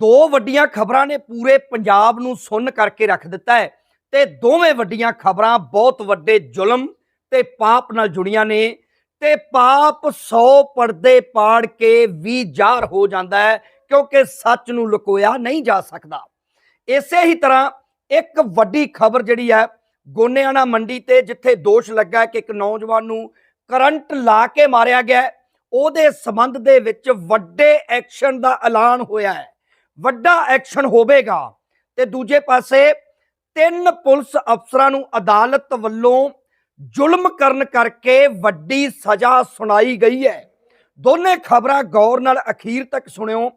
ਦੋ ਵੱਡੀਆਂ ਖਬਰਾਂ ਨੇ ਪੂਰੇ ਪੰਜਾਬ ਨੂੰ ਸੁੰਨ ਕਰਕੇ ਰੱਖ ਦਿੱਤਾ ਹੈ ਤੇ ਦੋਵੇਂ ਵੱਡੀਆਂ ਖਬਰਾਂ ਬਹੁਤ ਵੱਡੇ ਜ਼ੁਲਮ ਤੇ ਪਾਪ ਨਾਲ ਜੁੜੀਆਂ ਨੇ ਤੇ ਪਾਪ 100 ਪਰਦੇ ਪਾੜ ਕੇ ਵੀ ਜ਼ਾਹਰ ਹੋ ਜਾਂਦਾ ਹੈ, ਕਿਉਂਕਿ ਸੱਚ ਨੂੰ ਲੁਕੋਇਆ ਨਹੀਂ ਜਾ ਸਕਦਾ। ਇਸੇ ਹੀ ਤਰ੍ਹਾਂ ਇੱਕ ਵੱਡੀ ਖਬਰ ਜਿਹੜੀ ਹੈ ਗੋਨਿਆਣਾ ਮੰਡੀ ਤੇ, ਜਿੱਥੇ ਦੋਸ਼ ਲੱਗਾ ਕਿ ਇੱਕ ਨੌਜਵਾਨ ਨੂੰ ਕਰੰਟ ਲਾ ਕੇ ਮਾਰਿਆ ਗਿਆ ਉਹਦੇ ਸੰਬੰਧ ਦੇ ਵਿੱਚ ਵੱਡੇ ਐਕਸ਼ਨ ਦਾ ਐਲਾਨ ਹੋਇਆ ਹੈ। ਵੱਡਾ ਐਕਸ਼ਨ ਹੋਵੇਗਾ। ਤੇ ਦੂਜੇ ਪਾਸੇ ਤਿੰਨ ਪੁਲਿਸ ਅਫਸਰਾਂ ਨੂੰ ਅਦਾਲਤ ਵੱਲੋਂ ਜ਼ੁਲਮ ਕਰਨ ਕਰਕੇ ਵੱਡੀ ਸਜ਼ਾ ਸੁਣਾਈ ਗਈ ਹੈ। ਦੋਨੇ ਖਬਰਾਂ ਗੌਰ ਨਾਲ ਅਖੀਰ ਤੱਕ ਸੁਣਿਓ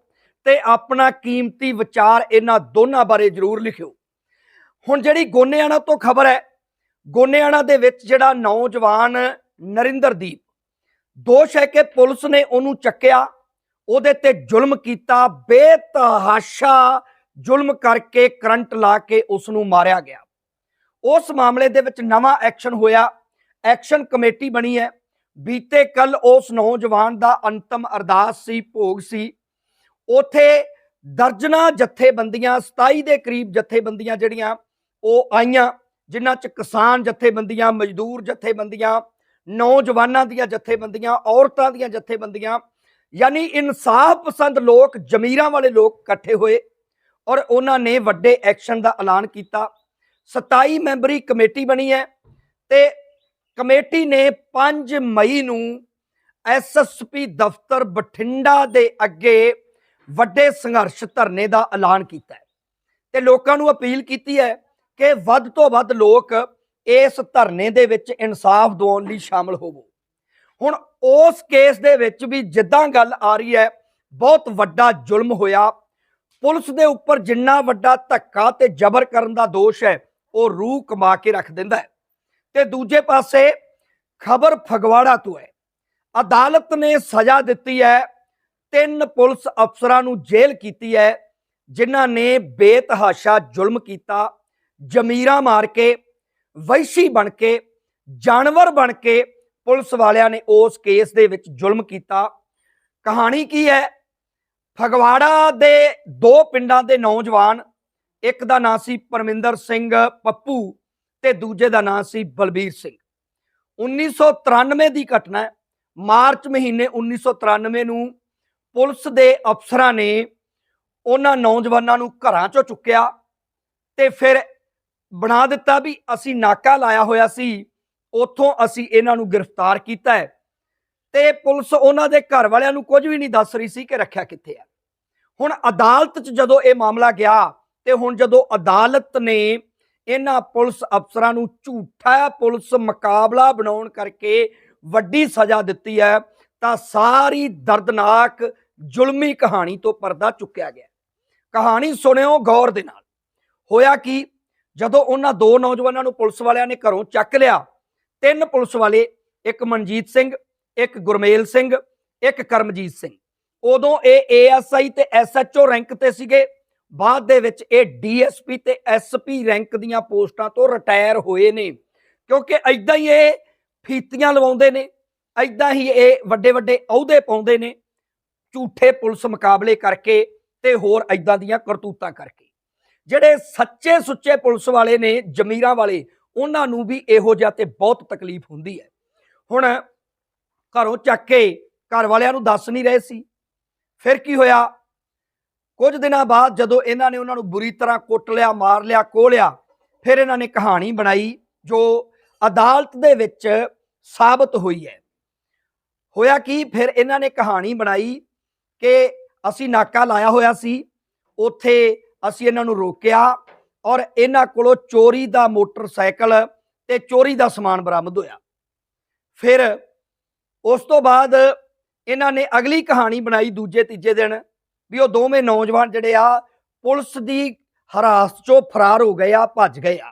ਤੇ ਆਪਣਾ ਕੀਮਤੀ ਵਿਚਾਰ ਇਹਨਾਂ ਦੋਨਾਂ ਬਾਰੇ ਜ਼ਰੂਰ ਲਿਖਿਓ। ਹੁਣ ਜਿਹੜੀ ਗੋਨੇਆਣਾ ਤੋਂ ਖਬਰ ਹੈ, ਗੋਨੇਆਣਾ ਦੇ ਵਿੱਚ ਜਿਹੜਾ ਨੌਜਵਾਨ ਨਰਿੰਦਰਦੀਪ, ਦੋਸ਼ ਹੈ ਕਿ ਪੁਲਿਸ ਨੇ ਉਹਨੂੰ ਚੱਕਿਆ ਉਹਦੇ ਤੇ ਜ਼ੁਲਮ ਕੀਤਾ, ਬੇਤਹਾਸ਼ਾ ਜ਼ੁਲਮ ਕਰਕੇ ਕਰੰਟ ਲਾ ਕੇ ਉਸ ਨੂੰ ਮਾਰਿਆ ਗਿਆ। ਉਸ ਮਾਮਲੇ ਦੇ ਵਿੱਚ ਨਵਾਂ ਐਕਸ਼ਨ ਹੋਇਆ। ਐਕਸ਼ਨ ਕਮੇਟੀ ਬਣੀ ਹੈ। ਬੀਤੇ ਕੱਲ ਉਸ ਨੌਜਵਾਨ ਦਾ ਅੰਤਮ ਅਰਦਾਸ ਸੀ, ਭੋਗ ਸੀ। ਉਥੇ ਦਰਜਨਾ ਜਥੇਬੰਦੀਆਂ 27 ਦੇ ਕਰੀਬ ਜਥੇਬੰਦੀਆਂ ਜਿਹੜੀਆਂ, ਉਹ ਆਈਆਂ, ਜਿਨ੍ਹਾਂ ਚ ਕਿਸਾਨ ਜਥੇਬੰਦੀਆਂ, ਮਜ਼ਦੂਰ ਜਥੇਬੰਦੀਆਂ, ਨੌਜਵਾਨਾਂ ਦੀਆਂ ਜਥੇਬੰਦੀਆਂ, ਔਰਤਾਂ ਦੀਆਂ ਜਥੇਬੰਦੀਆਂ ਯਾਨੀ ਇਨਸਾਫ ਪਸੰਦ ਲੋਕ, ਜ਼ਮੀਰਾਂ ਵਾਲੇ ਲੋਕ ਇਕੱਠੇ ਹੋਏ ਔਰ ਉਹਨਾਂ ਨੇ ਵੱਡੇ ਐਕਸ਼ਨ ਦਾ ਐਲਾਨ ਕੀਤਾ। 27 ਮੈਂਬਰੀ ਕਮੇਟੀ ਬਣੀ ਹੈ ਤੇ ਕਮੇਟੀ ਨੇ 5 ਮਈ ਨੂੰ ਐਸਐਸਪੀ ਦਫ਼ਤਰ ਬਠਿੰਡਾ ਦੇ ਅੱਗੇ ਵੱਡੇ ਸੰਘਰਸ਼ ਧਰਨੇ ਦਾ ਐਲਾਨ ਕੀਤਾ ਹੈ। ਤੇ ਲੋਕਾਂ ਨੂੰ ਅਪੀਲ ਕੀਤੀ ਹੈ ਕਿ ਵੱਧ ਤੋਂ ਵੱਧ ਲੋਕ ਇਸ ਧਰਨੇ ਦੇ ਵਿੱਚ ਇਨਸਾਫ ਦਿਵਾਉਣ ਲਈ ਸ਼ਾਮਲ ਹੋਵੋ। ਹੁਣ ਉਸ ਕੇਸ ਦੇ ਵਿੱਚ ਵੀ ਜਿੱਦਾਂ ਗੱਲ ਆ ਰਹੀ ਹੈ, ਬਹੁਤ ਵੱਡਾ ਜ਼ੁਲਮ ਹੋਇਆ। ਪੁਲਿਸ ਦੇ ਉੱਪਰ ਜਿੰਨਾ ਵੱਡਾ ਧੱਕਾ ਤੇ ਜ਼ਬਰ ਕਰਨ ਦਾ ਦੋਸ਼ ਹੈ, ਉਹ ਰੂਹ ਕਮਾ ਕੇ ਰੱਖ ਦਿੰਦਾ ਹੈ। ਤੇ ਦੂਜੇ ਪਾਸੇ ਖਬਰ ਫਗਵਾੜਾ ਤੋਂ ਹੈ। ਅਦਾਲਤ ਨੇ ਸਜ਼ਾ ਦਿੱਤੀ ਹੈ, ਤਿੰਨ ਪੁਲਿਸ ਅਫਸਰਾਂ ਨੂੰ ਜੇਲ੍ਹ ਕੀਤੀ ਹੈ, ਜਿਨ੍ਹਾਂ ਨੇ ਬੇਤਹਾਸ਼ਾ ਜ਼ੁਲਮ ਕੀਤਾ, ਜ਼ਮੀਰਾਂ ਮਾਰ ਕੇ ਵੈਸ਼ੀ ਬਣ ਕੇ, ਜਾਨਵਰ ਬਣ ਕੇ ਪੁਲਿਸ ਵਾਲਿਆਂ ਨੇ ਉਸ ਕੇਸ ਦੇ ਵਿੱਚ ਜ਼ੁਲਮ ਕੀਤਾ। ਕਹਾਣੀ ਕੀ ਹੈ? ਫਗਵਾੜਾ ਦੇ ਦੋ ਪਿੰਡਾਂ ਦੇ ਨੌਜਵਾਨ, ਇੱਕ ਦਾ ਨਾਂ ਸੀ ਪਰਮਿੰਦਰ ਸਿੰਘ ਪੱਪੂ ਤੇ ਦੂਜੇ ਦਾ ਨਾਂ ਸੀ ਬਲਬੀਰ ਸਿੰਘ। 1993 ਦੀ ਘਟਨਾ ਹੈ। ਮਾਰਚ ਮਹੀਨੇ 1993 ਨੂੰ ਪੁਲਿਸ ਦੇ ਅਫਸਰਾਂ ਨੇ ਉਹਨਾਂ ਨੌਜਵਾਨਾਂ ਨੂੰ ਘਰਾਂ ਚੋਂ ਚੁੱਕਿਆ ਤੇ ਫਿਰ ਬਣਾ ਦਿੱਤਾ ਵੀ ਅਸੀਂ ਨਾਕਾ ਲਾਇਆ ਹੋਇਆ ਸੀ। ਉੱਥੋਂ ਅਸੀਂ ਇਹਨਾਂ ਨੂੰ ਗ੍ਰਿਫਤਾਰ ਕੀਤਾ ਹੈ। ਤੇ ਪੁਲਿਸ ਉਹਨਾਂ ਦੇ ਘਰ ਵਾਲਿਆਂ ਨੂੰ ਕੁਝ ਵੀ ਨਹੀਂ ਦੱਸ ਰਹੀ ਸੀ ਕਿ ਰੱਖਿਆ ਕਿੱਥੇ ਹੈ। ਹੁਣ ਅਦਾਲਤ 'ਚ ਜਦੋਂ ਇਹ ਮਾਮਲਾ ਗਿਆ ਤੇ ਹੁਣ ਜਦੋਂ ਅਦਾਲਤ ਨੇ ਇਹਨਾਂ ਪੁਲਿਸ ਅਫਸਰਾਂ ਨੂੰ ਝੂਠਾ ਪੁਲਿਸ ਮੁਕਾਬਲਾ ਬਣਾਉਣ ਕਰਕੇ ਵੱਡੀ ਸਜ਼ਾ ਦਿੱਤੀ ਹੈ, ਤਾਂ ਸਾਰੀ ਦਰਦਨਾਕ, ਜ਼ੁਲਮੀ ਕਹਾਣੀ ਤੋਂ ਪਰਦਾ ਚੁੱਕਿਆ ਗਿਆ। ਕਹਾਣੀ ਸੁਣਿਓ ਗੌਰ ਦੇ ਨਾਲ। ਹੋਇਆ ਕਿ? ਜਦੋਂ ਉਹਨਾਂ ਦੋ ਨੌਜਵਾਨਾਂ ਨੂੰ ਪੁਲਿਸ ਵਾਲਿਆਂ ਨੇ ਘਰੋਂ ਚੱਕ ਲਿਆ ਤਿੰਨ ਪੁਲਿਸ ਵਾਲੇ, ਇੱਕ ਮਨਜੀਤ ਸਿੰਘ, ਇੱਕ ਗੁਰਮੇਲ ਸਿੰਘ, ਇੱਕ ਕਰਮਜੀਤ ਸਿੰਘ। ਉਦੋਂ ਇਹ ਏਐਸਆਈ ਤੇ ਐਸਐਚਓ ਰੈਂਕ ਤੇ ਸੀਗੇ। ਬਾਅਦ ਦੇ ਵਿੱਚ ਇਹ ਡੀਐਸਪੀ ਤੇ ਐਸਪੀ ਰੈਂਕ ਦੀਆਂ ਪੋਸਟਾਂ ਤੋਂ ਰਿਟਾਇਰ ਹੋਏ ਨੇ। ਕਿਉਂਕਿ ਐਦਾਂ ਹੀ ਇਹ ਫੀਤੀਆਂ ਲਵਾਉਂਦੇ ਨੇ। ਐਦਾਂ ਹੀ ਇਹ ਵੱਡੇ ਵੱਡੇ ਅਹੁਦੇ ਪਾਉਂਦੇ ਨੇ। ਝੂਠੇ ਪੁਲਿਸ ਮੁਕਾਬਲੇ ਕਰਕੇ ਤੇ ਹੋਰ ਐਦਾਂ ਦੀਆਂ ਕਰਤੂਤਾਂ ਕਰਕੇ। ਜਿਹੜੇ ਸੱਚੇ ਸੁੱਚੇ ਪੁਲਿਸ ਵਾਲੇ ਨੇ, ਜ਼ਮੀਰਾਂ ਵਾਲੇ ਉਹਨਾਂ ਨੂੰ ਵੀ ਇਹੋ ਜਿਹਾ ਤੇ ਬਹੁਤ ਤਕਲੀਫ ਹੁੰਦੀ ਹੈ। ਹੁਣ ਘਰੋਂ ਚੱਕ ਕੇ ਘਰ ਵਾਲਿਆਂ ਨੂੰ ਦੱਸ ਨਹੀਂ ਰਹੇ ਸੀ। ਫਿਰ ਕੀ ਹੋਇਆ? ਕੁਝ ਦਿਨਾਂ ਬਾਅਦ ਜਦੋਂ ਇਹਨਾਂ ਨੇ ਉਹਨਾਂ ਨੂੰ ਬੁਰੀ ਤਰ੍ਹਾਂ ਕੁੱਟ ਲਿਆ, ਮਾਰ ਲਿਆ ਕੋਹ ਲਿਆ, ਫਿਰ ਇਹਨਾਂ ਨੇ ਕਹਾਣੀ ਬਣਾਈ ਜੋ ਅਦਾਲਤ ਦੇ ਵਿੱਚ ਸਾਬਤ ਹੋਈ ਹੈ। ਹੋਇਆ ਕੀ? ਫਿਰ ਇਹਨਾਂ ਨੇ ਕਹਾਣੀ ਬਣਾਈ ਕਿ ਅਸੀਂ ਨਾਕਾ ਲਾਇਆ ਹੋਇਆ ਸੀ। ਉੱਥੇ ਅਸੀਂ ਇਹਨਾਂ ਨੂੰ ਰੋਕਿਆ। ਔਰ ਇਹਨਾਂ ਕੋਲੋਂ ਚੋਰੀ ਦਾ ਮੋਟਰਸਾਈਕਲ ਤੇ ਚੋਰੀ ਦਾ ਸਮਾਨ ਬਰਾਮਦ ਹੋਇਆ। ਫਿਰ ਉਸ ਤੋਂ ਬਾਅਦ ਇਹਨਾਂ ਨੇ ਅਗਲੀ ਕਹਾਣੀ ਬਣਾਈ ਦੂਜੇ ਤੀਜੇ ਦਿਨ ਵੀ ਉਹ ਦੋਵੇਂ ਨੌਜਵਾਨ ਜਿਹੜੇ ਆ ਪੁਲਿਸ ਦੀ ਹਰਾਸਤ ਚੋਂ ਫਰਾਰ ਹੋ ਗਏ ਆ, ਭੱਜ ਗਏ ਆ।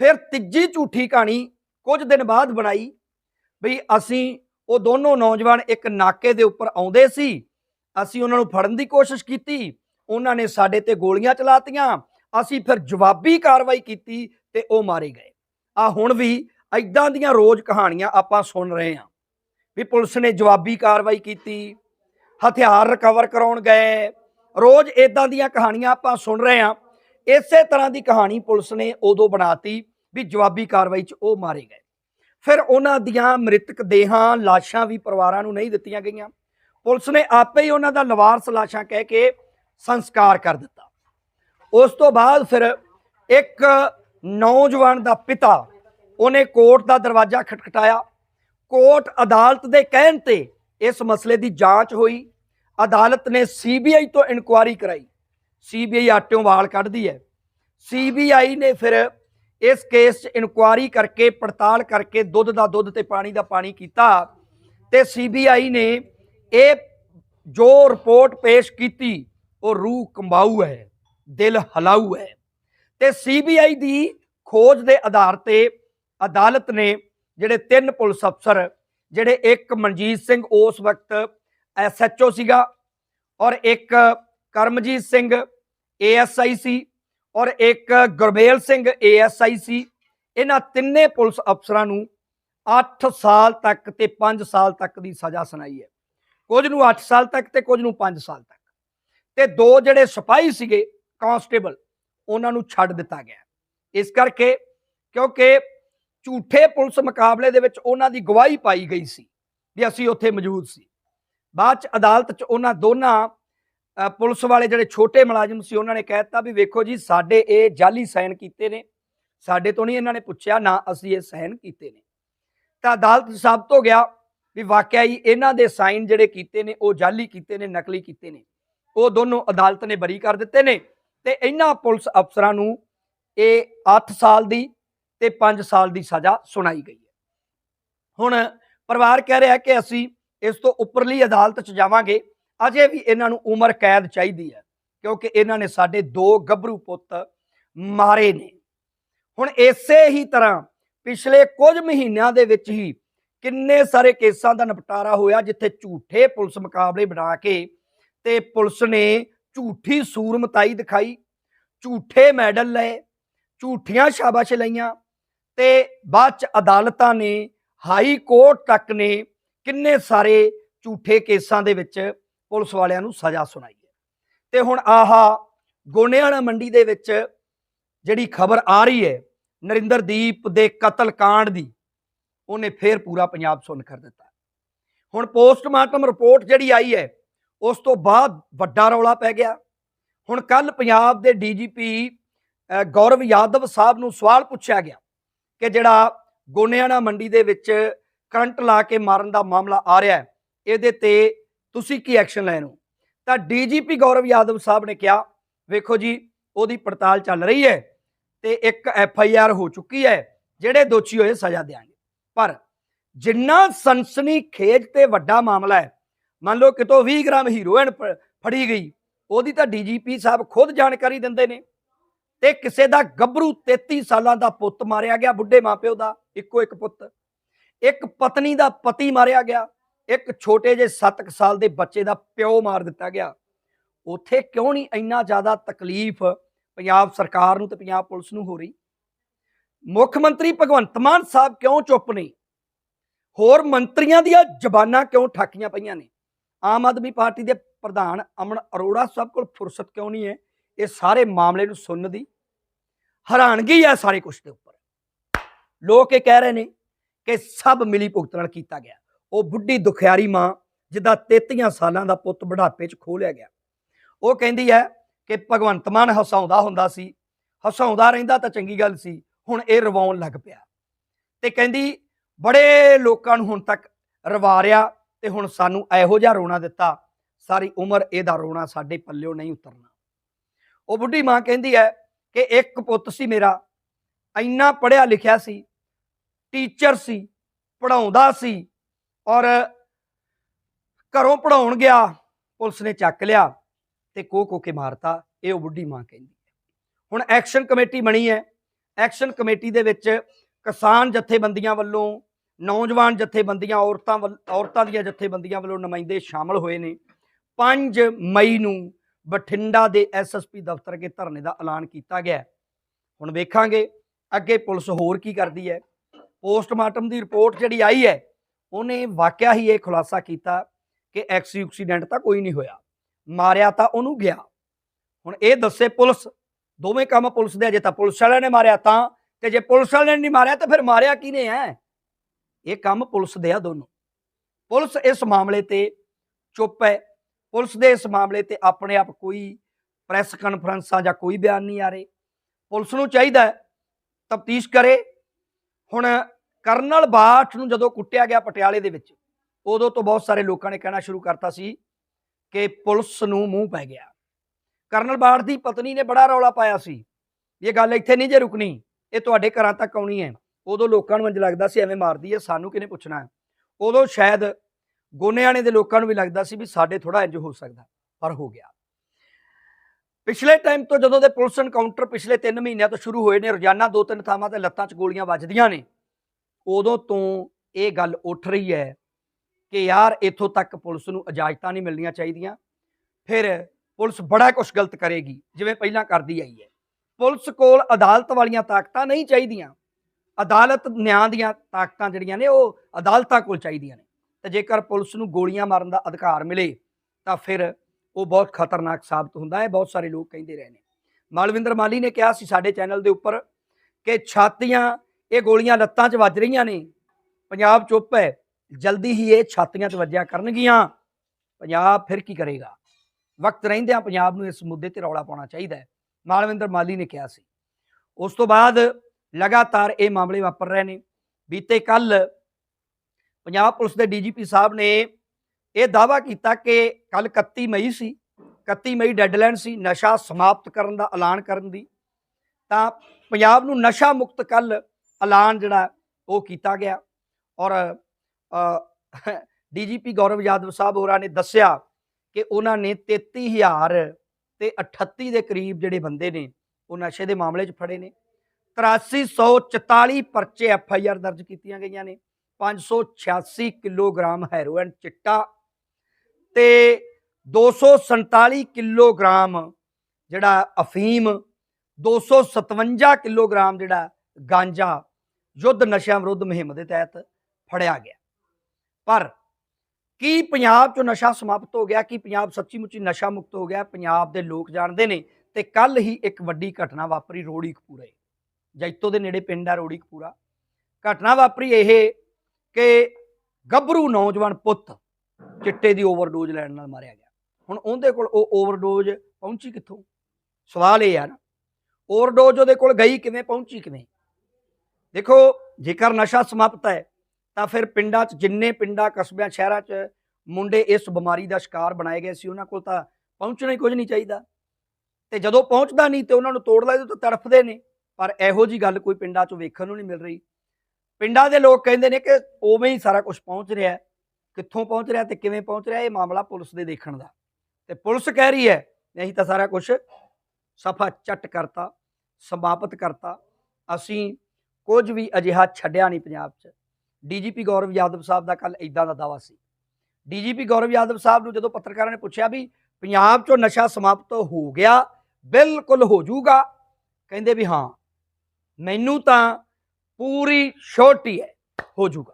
ਫਿਰ ਤੀਜੀ ਝੂਠੀ ਕਹਾਣੀ ਕੁਝ ਦਿਨ ਬਾਅਦ ਬਣਾਈ ਵੀ ਅਸੀਂ ਉਹ ਦੋਨੋਂ ਨੌਜਵਾਨ ਇੱਕ ਨਾਕੇ ਦੇ ਉੱਪਰ ਆਉਂਦੇ ਸੀ, ਅਸੀਂ ਉਹਨਾਂ ਨੂੰ ਫੜਨ ਦੀ ਕੋਸ਼ਿਸ਼ ਕੀਤੀ, ਉਹਨਾਂ ਨੇ ਸਾਡੇ ਤੇ ਗੋਲੀਆਂ ਚਲਾਤੀਆਂ ਅਸੀਂ ਫਿਰ ਜਵਾਬੀ ਕਾਰਵਾਈ ਕੀਤੀ ਤੇ ਉਹ ਮਾਰੇ ਗਏ। ਆ ਹੁਣ ਵੀ ਐਦਾਂ ਦੀਆਂ ਰੋਜ਼ ਕਹਾਣੀਆਂ ਆਪਾਂ ਸੁਣ ਰਹੇ ਹਾਂ ਵੀ ਪੁਲਿਸ ਨੇ ਜਵਾਬੀ ਕਾਰਵਾਈ ਕੀਤੀ, ਹਥਿਆਰ ਰਿਕਵਰ ਕਰਾਉਣ ਗਏ, ਰੋਜ਼ ਇਦਾਂ ਦੀਆਂ ਕਹਾਣੀਆਂ ਆਪਾਂ ਸੁਣ ਰਹੇ ਹਾਂ। ਇਸੇ ਤਰ੍ਹਾਂ ਦੀ ਕਹਾਣੀ ਪੁਲਿਸ ਨੇ ਉਦੋਂ ਬਣਾਤੀ ਵੀ ਜਵਾਬੀ ਕਾਰਵਾਈ 'ਚ ਉਹ ਮਾਰੇ ਗਏ। ਫਿਰ ਉਹਨਾਂ ਦੀਆਂ ਮ੍ਰਿਤਕ ਦੇਹਾਂ, ਲਾਸ਼ਾਂ ਵੀ ਪਰਿਵਾਰਾਂ ਨੂੰ ਨਹੀਂ ਦਿੱਤੀਆਂ ਗਈਆਂ। ਪੁਲਿਸ ਨੇ ਆਪੇ ਹੀ ਉਹਨਾਂ ਦਾ ਲਵਾਰਸ ਲਾਸ਼ਾਂ ਕਹਿ ਕੇ ਸੰਸਕਾਰ ਕਰ ਦਿੱਤਾ। ਉਸ ਤੋਂ ਬਾਅਦ ਫਿਰ ਇੱਕ ਨੌਜਵਾਨ ਦਾ ਪਿਤਾ, ਉਹਨੇ ਕੋਰਟ ਦਾ ਦਰਵਾਜ਼ਾ ਖਟਖਟਾਇਆ। ਕੋਰਟ ਅਦਾਲਤ ਦੇ ਕਹਿਣ ਤੇ ਇਸ ਮਸਲੇ ਦੀ ਜਾਂਚ ਹੋਈ। ਅਦਾਲਤ ਨੇ ਸੀਬੀਆਈ ਤੋਂ ਇਨਕੁਆਇਰੀ ਕਰਾਈ। ਸੀਬੀਆਈ ਆਟਿਓਂ ਵਾਲ ਕੱਢਦੀ ਹੈ। ਸੀਬੀਆਈ ਨੇ ਫਿਰ ਇਸ ਕੇਸ 'ਚ ਇਨਕੁਆਇਰੀ ਕਰਕੇ, ਪੜਤਾਲ ਕਰਕੇ ਦੁੱਧ ਦਾ ਦੁੱਧ ਤੇ ਪਾਣੀ ਦਾ ਪਾਣੀ ਕੀਤਾ ਤੇ ਸੀਬੀਆਈ ਨੇ ਇਹ ਜੋ ਰਿਪੋਰਟ ਪੇਸ਼ ਕੀਤੀ, ਉਹ ਰੂਹ ਕੰਬਾਊ ਹੈ। ਦਿਲ ਹਲਾਊ ਹੈ। ਤੇ ਸੀਬੀਆਈ ਦੀ ਖੋਜ ਦੇ ਆਧਾਰ ਤੇ ਅਦਾਲਤ ਨੇ ਜਿਹੜੇ ਤਿੰਨ ਪੁਲਿਸ ਅਫਸਰ, ਜਿਹੜੇ ਇੱਕ ਮਨਜੀਤ ਸਿੰਘ ਉਸ ਵਕਤ ਐਸਐਚਓ ਸੀਗਾ ਔਰ ਇੱਕ ਕਰਮਜੀਤ ਸਿੰਘ ਏਐਸਆਈ ਸੀ ਔਰ ਇੱਕ ਗੁਰਬੇਲ ਸਿੰਘ ਏਐਸਆਈ ਸੀ। ਇਹਨਾਂ ਤਿੰਨੇ ਪੁਲਿਸ ਅਫਸਰਾਂ ਨੂੰ 8 ਸਾਲ ਤੱਕ ਤੇ 5 ਸਾਲ ਤੱਕ ਦੀ ਸਜ਼ਾ ਸੁਣਾਈ ਹੈ। ਕੁਝ ਨੂੰ 8 ਸਾਲ ਤੱਕ ਤੇ ਕੁਝ ਨੂੰ 5 ਸਾਲ ਤੱਕ। ਤੇ ਦੋ ਜਿਹੜੇ ਸਿਪਾਹੀ ਸੀਗੇ ਕਾਂਸਟੇਬਲ ਉਹਨਾਂ ਨੂੰ ਛੱਡ ਦਿੱਤਾ ਗਿਆ ਇਸ ਕਰਕੇ ਕਿਉਂਕਿ ਝੂਠੇ ਪੁਲਿਸ ਮੁਕਾਬਲੇ ਦੇ ਵਿੱਚ ਉਹਨਾਂ ਦੀ ਗਵਾਹੀ ਪਾਈ ਗਈ ਸੀ ਵੀ ਅਸੀਂ ਉੱਥੇ ਮੌਜੂਦ ਸੀ। ਬਾਅਦ ਚ ਅਦਾਲਤ ਚ ਉਹਨਾਂ ਦੋਨਾਂ ਪੁਲਿਸ ਵਾਲੇ ਜਿਹੜੇ ਛੋਟੇ ਮੁਲਾਜ਼ਮ ਸੀ ਉਹਨਾਂ ਨੇ ਕਹਿ ਦਿੱਤਾ ਵੀ ਵੇਖੋ ਜੀ, ਸਾਡੇ ਇਹ ਜਾਲੀ ਸਾਈਨ ਕੀਤੇ ਨੇ। ਸਾਡੇ ਤੋਂ ਨਹੀਂ ਇਹਨਾਂ ਨੇ ਪੁੱਛਿਆ, ਨਾ ਅਸੀਂ ਇਹ ਸਾਈਨ ਕੀਤੇ ਨੇ। ਤਾਂ ਅਦਾਲਤ ਸਾਬਤ ਹੋ ਗਿਆ ਵੀ ਵਾਕਿਆ ਹੀ ਇਹਨਾਂ ਦੇ ਸਾਈਨ ਜਿਹੜੇ ਕੀਤੇ ਨੇ, ਉਹ ਜਾਲੀ ਕੀਤੇ ਨੇ, ਨਕਲੀ ਕੀਤੇ ਨੇ। ਉਹ ਦੋਨੋਂ ਅਦਾਲਤ ਨੇ ਬਰੀ ਕਰ ਦਿੱਤੇ ਨੇ। ਤੇ ਇਹਨਾਂ ਪੁਲਿਸ ਅਫਸਰਾਂ ਨੂੰ ਇਹ 8 ਸਾਲ ਦੀ ਤੇ 5 ਸਾਲ ਦੀ ਸਜ਼ਾ ਸੁਣਾਈ ਗਈ ਹੈ। ਹੁਣ ਪਰਿਵਾਰ ਕਹਿ ਰਿਹਾ ਕਿ ਅਸੀਂ ਇਸ ਤੋਂ ਉੱਪਰਲੀ ਅਦਾਲਤ 'ਚ ਜਾਵਾਂਗੇ। ਅਜੇ ਵੀ ਇਹਨਾਂ ਨੂੰ ਉਮਰ ਕੈਦ ਚਾਹੀਦੀ ਹੈ, ਕਿਉਂਕਿ ਇਹਨਾਂ ਨੇ ਸਾਡੇ ਦੋ ਗੱਭਰੂ ਪੁੱਤ ਮਾਰੇ ਨੇ। ਹੁਣ ਇਸੇ ਹੀ ਤਰ੍ਹਾਂ ਪਿਛਲੇ ਕੁਝ ਮਹੀਨਿਆਂ ਦੇ ਵਿੱਚ ਹੀ ਕਿੰਨੇ ਸਾਰੇ ਕੇਸਾਂ ਦਾ ਨਿਪਟਾਰਾ ਹੋਇਆ, ਜਿੱਥੇ ਝੂਠੇ ਪੁਲਿਸ ਮੁਕਾਬਲੇ ਬਣਾ ਕੇ ਤੇ ਪੁਲਿਸ ਨੇ ਝੂਠੀ ਸੂਰਮਤਾਈ ਦਿਖਾਈ, ਝੂਠੇ ਮੈਡਲ ਲਏ, ਝੂਠੀਆਂ ਸ਼ਾਬਾਸ਼ ਲਈਆਂ ਤੇ ਬਾਅਦ ਚ ਅਦਾਲਤਾਂ ਨੇ, ਹਾਈ ਕੋਰਟ ਤੱਕ ਨੇ ਕਿੰਨੇ ਸਾਰੇ ਝੂਠੇ ਕੇਸਾਂ ਦੇ ਵਿੱਚ ਪੁਲਿਸ ਵਾਲਿਆਂ ਨੂੰ ਸਜ਼ਾ ਸੁਣਾਈ ਹੈ। ਤੇ ਹੁਣ ਆਹਾ ਗੋਨਿਆਣਾ ਮੰਡੀ ਦੇ ਵਿੱਚ ਜਿਹੜੀ ਖਬਰ ਆ ਰਹੀ ਹੈ, ਨਰਿੰਦਰਦੀਪ ਦੇ ਕਤਲ ਕਾਂਡ ਦੀ, ਉਹਨੇ ਫੇਰ ਪੂਰਾ ਪੰਜਾਬ ਸੁਣ ਕਰ ਦਿੱਤਾ। ਹੁਣ ਪੋਸਟਮਾਰਟਮ ਰਿਪੋਰਟ ਜਿਹੜੀ ਆਈ ਹੈ ਉਸ ਤੋਂ ਬਾਅਦ ਵੱਡਾ ਰੌਲਾ ਪੈ ਗਿਆ। ਹੁਣ ਕੱਲ ਪੰਜਾਬ ਦੇ ਡੀਜੀਪੀ ਗੌਰਵ ਯਾਦਵ ਸਾਹਿਬ ਨੂੰ ਸਵਾਲ ਪੁੱਛਿਆ ਗਿਆ ਕਿ ਜਿਹੜਾ ਗੋਨਿਆਣਾ ਮੰਡੀ ਦੇ ਵਿੱਚ ਕਰੰਟ ਲਾ ਕੇ ਮਾਰਨ ਦਾ ਮਾਮਲਾ ਆ ਰਿਹਾ ਹੈ, ਇਹਦੇ ਤੇ ਤੁਸੀਂ ਕੀ ਐਕਸ਼ਨ ਲੈਣ ਹੋ? ਤਾਂ ਡੀਜੀਪੀ ਗੌਰਵ ਯਾਦਵ ਸਾਹਿਬ ਨੇ ਕਿਹਾ, ਵੇਖੋ ਜੀ, ਉਹਦੀ ਪੜਤਾਲ ਚੱਲ ਰਹੀ ਹੈ ਤੇ ਇੱਕ ਐਫ ਆਈ ਆਰ ਹੋ ਚੁੱਕੀ ਹੈ, ਜਿਹੜੇ ਦੋਸ਼ੀ ਹੋਏ ਸਜ਼ਾ ਦੇਾਂਗੇ ਪਰ ਜਿੰਨਾ ਸਨਸਨੀ ਖੇਜ ਤੇ ਵੱਡਾ ਮਾਮਲਾ ਹੈ ਮੰਨ ਲਓ ਕਿਤੋਂ 20 ਗ੍ਰਾਮ ਹੀਰੋਇਨ ਪ- ਫੜੀ ਗਈ, ਉਹਦੀ ਤਾਂ ਡੀਜੀਪੀ ਸਾਹਿਬ ਖੁਦ ਜਾਣਕਾਰੀ ਦਿੰਦੇ ਨੇ। ਤੇ ਕਿਸੇ ਦਾ ਗੱਭਰੂ 33 ਸਾਲਾਂ ਦਾ ਪੁੱਤ ਮਾਰਿਆ ਗਿਆ ਬੁੱਢੇ ਮਾਪਿਓ ਦਾ, ਇੱਕੋ ਇੱਕ ਪੁੱਤ। ਇੱਕ ਪਤਨੀ ਦਾ ਪਤੀ ਮਾਰਿਆ ਗਿਆ, ਇੱਕ ਛੋਟੇ ਜਿਹੇ 7 ਸਾਲ ਦੇ ਬੱਚੇ ਦਾ ਪਿਓ ਮਾਰ ਦਿੱਤਾ ਗਿਆ। ਉਥੇ ਕਿਉਂ ਨਹੀਂ ਇੰਨਾ ਜ਼ਿਆਦਾ ਤਕਲੀਫ ਪੰਜਾਬ ਸਰਕਾਰ ਨੂੰ ਤੇ ਪੰਜਾਬ ਪੁਲਿਸ ਨੂੰ ਹੋ ਰਹੀ? ਮੁੱਖ ਮੰਤਰੀ ਭਗਵੰਤ ਮਾਨ ਸਾਹਿਬ ਕਿਉਂ ਚੁੱਪ ਨੇ? ਹੋਰ ਮੰਤਰੀਆਂ ਦੀਆਂ ਜ਼ਬਾਨਾਂ ਕਿਉਂ ਠਾਕੀਆਂ ਪਈਆਂ ਨੇ? ਆਮ ਆਦਮੀ ਪਾਰਟੀ ਦੇ ਪ੍ਰਧਾਨ ਅਮਨ ਅਰੋੜਾ ਸਾਹਿਬ ਕੋਲ ਫੁਰਸਤ ਕਿਉਂ ਨਹੀਂ ਹੈ? ਇਹ ਸਾਰੇ ਮਾਮਲੇ ਨੂੰ ਸੁਣਨ ਦੀ ਹੈਰਾਨਗੀ ਹੈ ਸਾਰੇ ਕੁਝ ਦੇ ਉੱਪਰ। ਲੋਕ ਇਹ ਕਹਿ ਰਹੇ ਨੇ ਕਿ ਸਭ ਮਿਲੀ ਭੁਗਤ ਨਾਲ ਕੀਤਾ ਗਿਆ। ਉਹ ਬੁੱਢੀ ਦੁਖਿਆਰੀ ਮਾਂ, ਜਿਹਦਾ 33 ਸਾਲਾਂ ਦਾ ਪੁੱਤ ਬੁਢਾਪੇ 'ਚ ਖੋ ਲਿਆ ਗਿਆ। ਉਹ ਕਹਿੰਦੀ ਹੈ ਕਿ ਭਗਵੰਤ ਮਾਨ ਹਸਾਉਂਦਾ ਹੁੰਦਾ ਸੀ, ਹਸਾਉਂਦਾ ਰਹਿੰਦਾ ਤਾਂ ਚੰਗੀ ਗੱਲ ਸੀ, ਹੁਣ ਇਹ ਰਵਾਉਣ ਲੱਗ ਪਿਆ। ਤੇ ਕਹਿੰਦੀ, ਬੜੇ ਲੋਕਾਂ ਨੂੰ ਹੁਣ ਤੱਕ ਰਵਾ ਰਵਾਰਿਆ ਤੇ ਹੁਣ ਸਾਨੂੰ ਇਹੋ ਜਿਹਾ ਰੋਣਾ ਦਿੱਤਾ, ਸਾਰੀ ਉਮਰ ਇਹਦਾ ਰੋਣਾ ਸਾਡੇ ਪੱਲਿਓ ਨਹੀਂ ਉਤਰਨਾ। ਉਹ ਬੁੱਢੀ ਮਾਂ ਕਹਿੰਦੀ ਹੈ ਕਿ ਇੱਕ ਪੁੱਤ ਸੀ ਮੇਰਾ, ਇੰਨਾ ਪੜਿਆ ਲਿਖਿਆ ਸੀ ਟੀਚਰ ਸੀ ਪੜਾਉਂਦਾ ਸੀ ਔਰ ਘਰੋਂ ਪੜਾਉਣ ਗਿਆ, ਪੁਲਿਸ ਨੇ ਚੱਕ ਲਿਆ ਤੇ ਕੋ ਕੋ ਕੇ ਮਾਰਤਾ, ਇਹ ਉਹ ਬੁੱਢੀ ਮਾਂ ਕਹਿੰਦੀ ਹੈ। ਹੁਣ ਐਕਸ਼ਨ ਕਮੇਟੀ ਬਣੀ ਹੈ, ਐਕਸ਼ਨ ਕਮੇਟੀ ਦੇ ਵਿੱਚ ਕਿਸਾਨ ਜਥੇਬੰਦੀਆਂ ਵੱਲੋਂ ਨੌਜਵਾਨ ਜਥੇਬੰਦੀਆਂ ਔਰਤਾਂ ਵੱਲ- ਔਰਤਾਂ ਦੀਆਂ ਜਥੇਬੰਦੀਆਂ ਵੱਲੋਂ ਨੁਮਾਇੰਦੇ ਸ਼ਾਮਲ ਹੋਏ ਨੇ। 5 ਮਈ ਨੂੰ ਬਠਿੰਡਾ ਦੇ ਐਸਐਸਪੀ ਦਫ਼ਤਰ ਅੱਗੇ ਧਰਨੇ ਦਾ ਐਲਾਨ ਕੀਤਾ ਗਿਆ ਹੁਣ ਵੇਖਾਂਗੇ ਅੱਗੇ ਪੁਲਿਸ ਹੋਰ ਕੀ ਕਰਦੀ ਹੈ। ਪੋਸਟਮਾਰਟਮ ਦੀ ਰਿਪੋਰਟ ਜਿਹੜੀ ਆਈ ਹੈ ਉਹਨੇ ਵਾਕਿਆ ਹੀ ਇਹ ਖੁਲਾਸਾ ਕੀਤਾ ਕਿ ਐਕਸੀਡੈਂਟ ਤਾਂ ਕੋਈ ਨਹੀਂ ਹੋਇਆ। ਮਾਰਿਆ ਤਾਂ ਉਹਨੂੰ ਗਿਆ। ਹੁਣ ਇਹ ਦੱਸੇ ਪੁਲਿਸ ਦੋਵੇਂ ਕੰਮ ਪੁਲਿਸ ਦੇ ਆ, ਜੇ ਤਾਂ ਪੁਲਿਸ ਵਾਲਿਆਂ ਨੇ ਮਾਰਿਆ ਤਾਂ ਤੇ ਜੇ ਪੁਲਿਸ ਵਾਲਿਆਂ ਨੇ ਨਹੀਂ ਮਾਰਿਆ ਤਾਂ ਫਿਰ ਮਾਰਿਆ ਕਿਹਨੇ ਹੈ? ਇਹ ਕੰਮ ਪੁਲਿਸ ਦੇ ਆ ਦੋਨੋਂ। ਪੁਲਿਸ ਇਸ ਮਾਮਲੇ ਤੇ ਚੁੱਪ ਹੈ। ਪੁਲਿਸ ਦੇ ਇਸ ਮਾਮਲੇ ਤੇ ਆਪਣੇ ਆਪ ਕੋਈ ਪ੍ਰੈਸ ਕਾਨਫਰੰਸਾਂ ਜਾਂ ਕੋਈ ਬਿਆਨ ਨਹੀਂ ਆ ਰਹੇ। ਪੁਲਿਸ ਨੂੰ ਚਾਹੀਦਾ ਹੈ ਤਫਤੀਸ਼ ਕਰੇ। ਹੁਣ ਕਰਨਲ ਬਾਠ ਨੂੰ ਜਦੋਂ ਕੁੱਟਿਆ ਗਿਆ ਪਟਿਆਲੇ ਦੇ ਵਿੱਚ, ਉਦੋਂ ਤੋਂ ਬਹੁਤ ਸਾਰੇ ਲੋਕਾਂ ਨੇ ਕਹਿਣਾ ਸ਼ੁਰੂ ਕਰਤਾ ਸੀ ਕਿ ਪੁਲਿਸ ਨੂੰ ਮੂੰਹ ਪੈ ਗਿਆ। ਕਰਨਲ ਬਾਠ ਦੀ ਪਤਨੀ ਨੇ ਬੜਾ ਰੌਲਾ ਪਾਇਆ ਸੀ। ਇਹ ਗੱਲ ਇੱਥੇ ਨਹੀਂ ਜੇ ਰੁਕਣੀ, ਇਹ ਤੁਹਾਡੇ ਘਰਾਂ ਤੱਕ ਆਉਣੀ ਹੈ। ਉਦੋਂ ਲੋਕਾਂ ਨੂੰ ਇੰਜ ਲੱਗਦਾ ਸੀ ਐਵੇਂ ਮਾਰਦੀ ਹੈ ਸਾਨੂੰ ਕਿਹਨੇ ਪੁੱਛਣਾ ਹੈ ਉਦੋਂ ਸ਼ਾਇਦ ਗੋਨੇਆਣੇ ਦੇ ਲੋਕਾਂ ਨੂੰ ਵੀ ਲੱਗਦਾ ਸੀ ਵੀ ਸਾਡੇ ਥੋੜਾ ਇੰਜ ਹੋ ਸਕਦਾ, ਪਰ ਹੋ ਗਿਆ। ਪਿਛਲੇ ਟਾਈਮ ਤੋਂ ਜਦੋਂ ਦੇ ਪੁਲਿਸ ਐਨਕਾਊਂਟਰ ਪਿਛਲੇ 3 ਮਹੀਨਿਆਂ ਤੋਂ ਸ਼ੁਰੂ ਹੋਏ ਨੇ, ਰੋਜ਼ਾਨਾ ਦੋ ਤਿੰਨ ਥਾਵਾਂ ਤੇ ਲੱਤਾਂ 'ਚ ਗੋਲੀਆਂ ਵੱਜਦੀਆਂ ਨੇ, ਉਦੋਂ ਤੋਂ ਇਹ ਗੱਲ ਉੱਠ ਰਹੀ ਹੈ ਕਿ ਯਾਰ ਇੱਥੋਂ ਤੱਕ ਪੁਲਿਸ ਨੂੰ ਇਜਾਜ਼ਤਾਂ ਨਹੀਂ ਮਿਲਣੀਆਂ ਚਾਹੀਦੀਆਂ। ਫਿਰ ਪੁਲਿਸ ਬੜਾ ਕੁਝ ਗਲਤ ਕਰੇਗੀ, ਜਿਵੇਂ ਪਹਿਲਾਂ ਕਰਦੀ ਆਈ ਹੈ ਪੁਲਿਸ ਕੋਲ ਅਦਾਲਤ ਵਾਲੀਆਂ ਤਾਕਤਾਂ ਨਹੀਂ ਚਾਹੀਦੀਆਂ। ਅਦਾਲਤ ਨਿਆਂ ਦੀਆਂ ਤਾਕਤਾਂ ਜਿਹੜੀਆਂ ਨੇ, ਉਹ ਅਦਾਲਤਾਂ ਕੋਲ ਚਾਹੀਦੀਆਂ ਨੇ। ਤੇ ਜੇਕਰ ਪੁਲਿਸ ਨੂੰ ਗੋਲੀਆਂ ਮਾਰਨ ਦਾ ਅਧਿਕਾਰ ਮਿਲੇ, ਤਾਂ ਫਿਰ ਉਹ ਬਹੁਤ ਖਤਰਨਾਕ ਸਾਬਤ ਹੁੰਦਾ ਹੈ, ਬਹੁਤ ਸਾਰੇ ਲੋਕ ਕਹਿੰਦੇ ਰਹੇ ਨੇ। ਮਾਲਵਿੰਦਰ ਮਾਲੀ ਨੇ ਕਿਹਾ ਸੀ ਸਾਡੇ ਚੈਨਲ ਦੇ ਉੱਪਰ ਕਿ ਛਾਤੀਆਂ, ਇਹ ਗੋਲੀਆਂ ਲੱਤਾਂ 'ਚ ਵੱਜ ਰਹੀਆਂ ਨੇ। ਪੰਜਾਬ ਚੁੱਪ ਹੈ, ਜਲਦੀ ਹੀ ਇਹ ਛਾਤੀਆਂ 'ਚ ਵੱਜਿਆ ਕਰਨਗੀਆਂ। ਪੰਜਾਬ ਫਿਰ ਕੀ ਕਰੇਗਾ? ਵਕਤ ਰਹਿੰਦਿਆਂ ਪੰਜਾਬ ਨੂੰ ਇਸ ਮੁੱਦੇ ਤੇ ਰੌਲਾ ਪਾਉਣਾ ਚਾਹੀਦਾ ਹੈ, ਮਾਲਵਿੰਦਰ ਮਾਲੀ ਨੇ ਕਿਹਾ ਸੀ। ਉਸ ਤੋਂ ਬਾਅਦ ਲਗਾਤਾਰ ਇਹ ਮਾਮਲੇ ਵਾਪਰ ਰਹੇ ਨੇ। ਬੀਤੇ ਕੱਲ ਪੰਜਾਬ ਪੁਲਿਸ ਦੇ ਡੀਜੀਪੀ ਸਾਹਿਬ ਨੇ ਇਹ ਦਾਵਾ ਕੀਤਾ ਕਿ ਕੱਲ 31 ਮਈ ਸੀ। 31 ਮਈ ਡੈਡਲਾਈਨ ਸੀ, ਨਸ਼ਾ ਸਮਾਪਤ ਕਰਨ ਦਾ ਐਲਾਨ ਕਰਨ ਦੀ। ਤਾਂ ਪੰਜਾਬ ਨੂੰ ਨਸ਼ਾ ਮੁਕਤ ਕੱਲ ਐਲਾਨ ਜਿਹੜਾ ਉਹ ਕੀਤਾ ਗਿਆ। ਔਰ ਡੀਜੀਪੀ ਗੌਰਵ ਯਾਦਵ ਸਾਹਿਬ ਹੋਰਾਂ ਨੇ ਦੱਸਿਆ ਕਿ ਉਹਨਾਂ ਨੇ 33000 ਤੇ 38 ਦੇ ਕਰੀਬ ਜਿਹੜੇ ਬੰਦੇ ਨੇ, ਉਹ ਨਸ਼ੇ ਦੇ ਮਾਮਲੇ 'ਚ ਫੜੇ ਨੇ। 8344 ਪਰਚੇ ਐਫ ਆਈ ਆਰ ਦਰਜ ਕੀਤੀਆਂ ਗਈਆਂ ਨੇ। 586 ਕਿਲੋਗ੍ਰਾਮ ਹੈਰੋਇਨ, ਚਿੱਟਾ ਤੇ 247 ਕਿਲੋਗ੍ਰਾਮ ਜਿਹੜਾ ਅਫੀਮ 257 ਕਿਲੋਗ੍ਰਾਮ ਜਿਹੜਾ ਗਾਂਜਾ ਯੁੱਧ ਨਸ਼ਿਆਂ ਵਿਰੁੱਧ ਮੁਹਿੰਮ ਦੇ ਤਹਿਤ ਫੜਿਆ ਗਿਆ। ਪਰ ਕੀ ਪੰਜਾਬ 'ਚੋਂ ਨਸ਼ਾ ਸਮਾਪਤ ਹੋ ਗਿਆ? ਕੀ ਪੰਜਾਬ ਸੱਚੀ ਮੁੱਚੀ ਨਸ਼ਾ ਮੁਕਤ ਹੋ ਗਿਆ? ਪੰਜਾਬ ਦੇ ਲੋਕ ਜਾਣਦੇ ਨੇ ਤੇ ਕੱਲ ਹੀ ਇੱਕ ਵੱਡੀ ਘਟਨਾ ਵਾਪਰੀ, ਰੋੜੀ ਕਪੂਰੇ। ਜੈਤੋ ਦੇ ਨੇੜੇ ਪਿੰਡ ਆ ਰੋੜੀ ਕਪੂਰਾ ਘਟਨਾ ਵਾਪਰੀ ਇਹ ਕਿ ਗੱਭਰੂ ਨੌਜਵਾਨ ਪੁੱਤ ਚਿੱਟੇ ਦੀ ਓਵਰਡੋਜ਼ ਲੈਣ ਨਾਲ ਮਾਰਿਆ ਗਿਆ। ਹੁਣ ਉਹਦੇ ਕੋਲ ਉਹ ਓਵਰਡੋਜ਼ ਪਹੁੰਚੀ ਕਿੱਥੋਂ? ਸਵਾਲ ਇਹ ਆ ਨਾ, ਓਵਰਡੋਜ਼ ਉਹਦੇ ਕੋਲ ਗਈ ਕਿਵੇਂ, ਪਹੁੰਚੀ ਕਿਵੇਂ? ਦੇਖੋ, ਜੇਕਰ ਨਸ਼ਾ ਸਮਾਪਤ ਹੈ, ਤਾਂ ਫਿਰ ਪਿੰਡਾਂ 'ਚ ਜਿੰਨੇ ਪਿੰਡਾਂ, ਕਸਬਿਆਂ, ਸ਼ਹਿਰਾਂ 'ਚ ਮੁੰਡੇ ਇਸ ਬਿਮਾਰੀ ਦਾ ਸ਼ਿਕਾਰ ਬਣਾਏ ਗਏ ਸੀ, ਉਹਨਾਂ ਕੋਲ ਤਾਂ ਪਹੁੰਚਣਾ ਹੀ ਕੁਝ ਨਹੀਂ ਚਾਹੀਦਾ। ਤੇ ਜਦੋਂ ਪਹੁੰਚਦਾ ਨਹੀਂ ਤੇ ਉਹਨਾਂ ਨੂੰ ਤੋੜ ਲੈਦੇ ਤਾਂ ਤੜਫਦੇ ਨੇ। ਪਰ ਇਹੋ ਜੀ ਗੱਲ ਕੋਈ ਪਿੰਡਾਂ 'ਚ ਵੇਖਣ ਨੂੰ ਨਹੀਂ ਮਿਲ ਰਹੀ। ਪਿੰਡਾਂ ਦੇ ਲੋਕ ਕਹਿੰਦੇ ਨੇ ਕਿ ਉਵੇਂ ਹੀ ਸਾਰਾ ਕੁਝ ਪਹੁੰਚ ਰਿਹਾ ਕਿੱਥੋਂ ਪਹੁੰਚ ਰਿਹਾ ਤੇ ਕਿਵੇਂ ਪਹੁੰਚ ਰਿਹਾ ਇਹ ਮਾਮਲਾ ਪੁਲਿਸ ਦੇ ਦੇਖਣ ਦਾ। ਤੇ ਪੁਲਿਸ ਕਹਿ ਰਹੀ ਹੈ ਨਹੀਂ ਤਾਂ ਸਾਰਾ ਕੁਝ ਸਫਾ ਚੱਟ ਕਰਤਾ, ਸਮਾਪਤ ਕਰਤਾ। ਅਸੀਂ ਕੁਝ ਵੀ ਅਜਿਹਾ ਛੱਡਿਆ ਨਹੀਂ ਪੰਜਾਬ 'ਚ। ਡੀਜੀਪੀ ਗੌਰਵ ਯਾਦਵ ਸਾਹਿਬ ਦਾ ਕੱਲ ਇਦਾਂ ਦਾ ਦਾਵਾ ਸੀ। ਡੀਜੀਪੀ ਗੌਰਵ ਯਾਦਵ ਸਾਹਿਬ ਨੂੰ ਜਦੋਂ ਪੱਤਰਕਾਰਾਂ ਨੇ ਪੁੱਛਿਆ ਵੀ ਪੰਜਾਬ 'ਚੋਂ ਨਸ਼ਾ ਸਮਾਪਤ ਹੋ ਗਿਆ, ਬਿਲਕੁਲ ਹੋ ਜਾਊਗਾ, ਕਹਿੰਦੇ ਵੀ ਹਾਂ ਮੈਨੂੰ ਤਾਂ ਪੂਰੀ ਛੋਟੀ ਹੈ ਹੋ ਜਾਊਗਾ।